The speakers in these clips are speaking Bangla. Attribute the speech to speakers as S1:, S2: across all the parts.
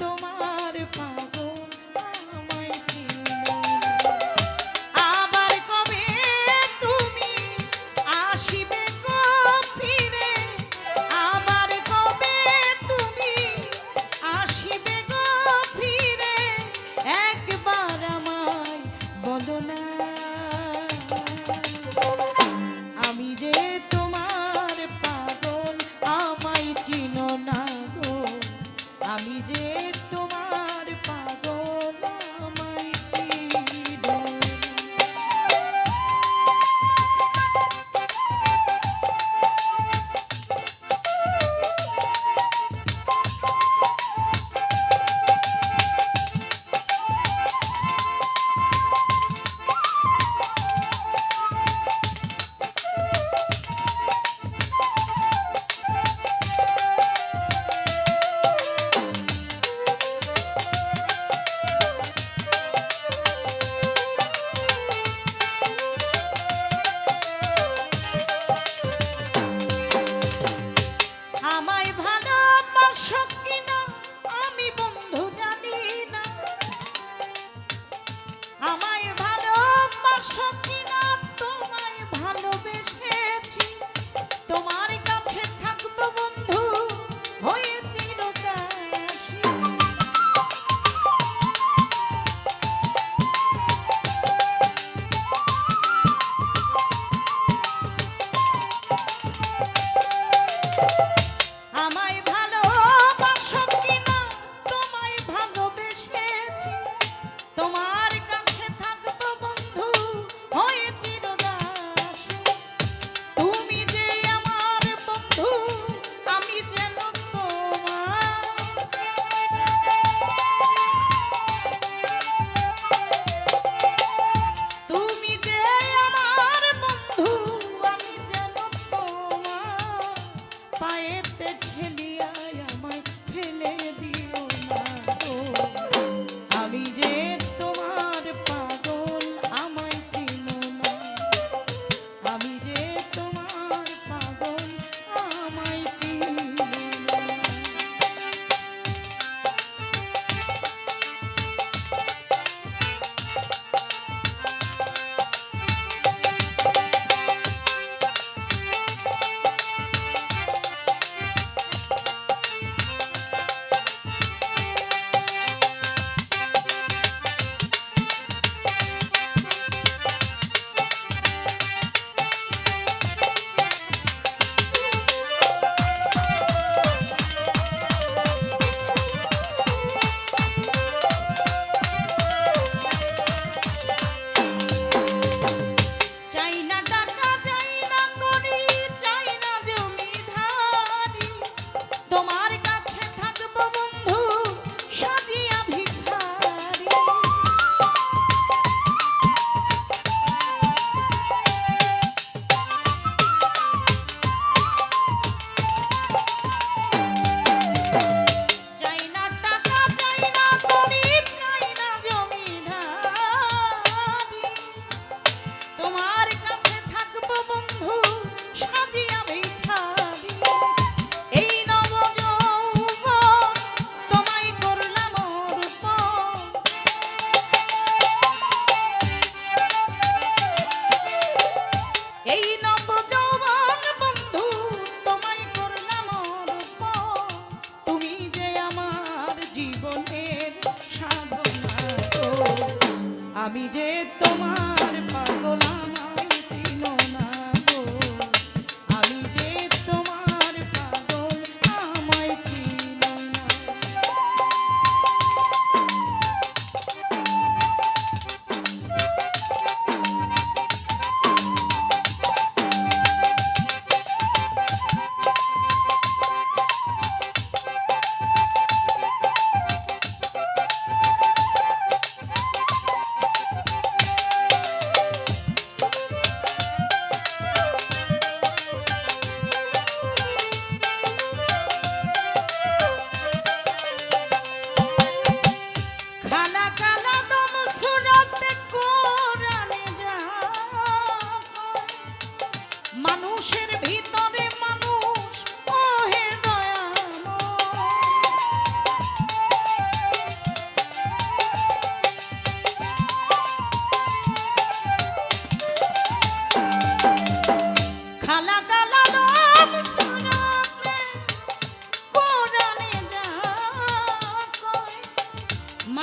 S1: তোমার পাগল তোমার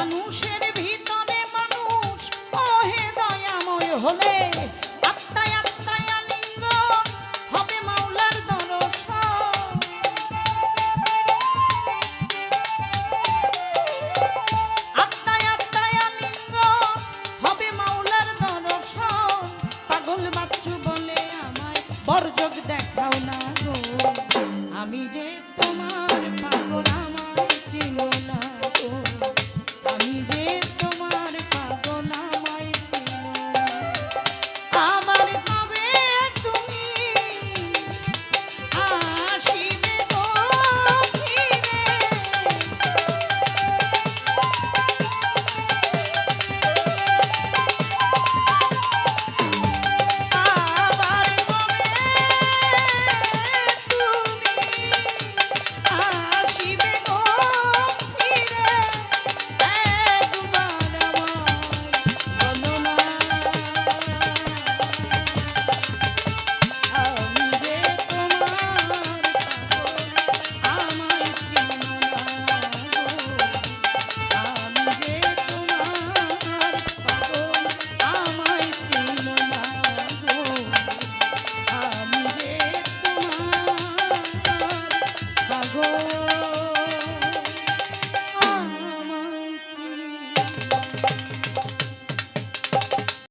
S1: মানুষের ভিতরে মানুষ ওহে দয়াময় হলে। হবে হবে বলে আমায় দেখাও না আমি যে তোমার পাগল, আমার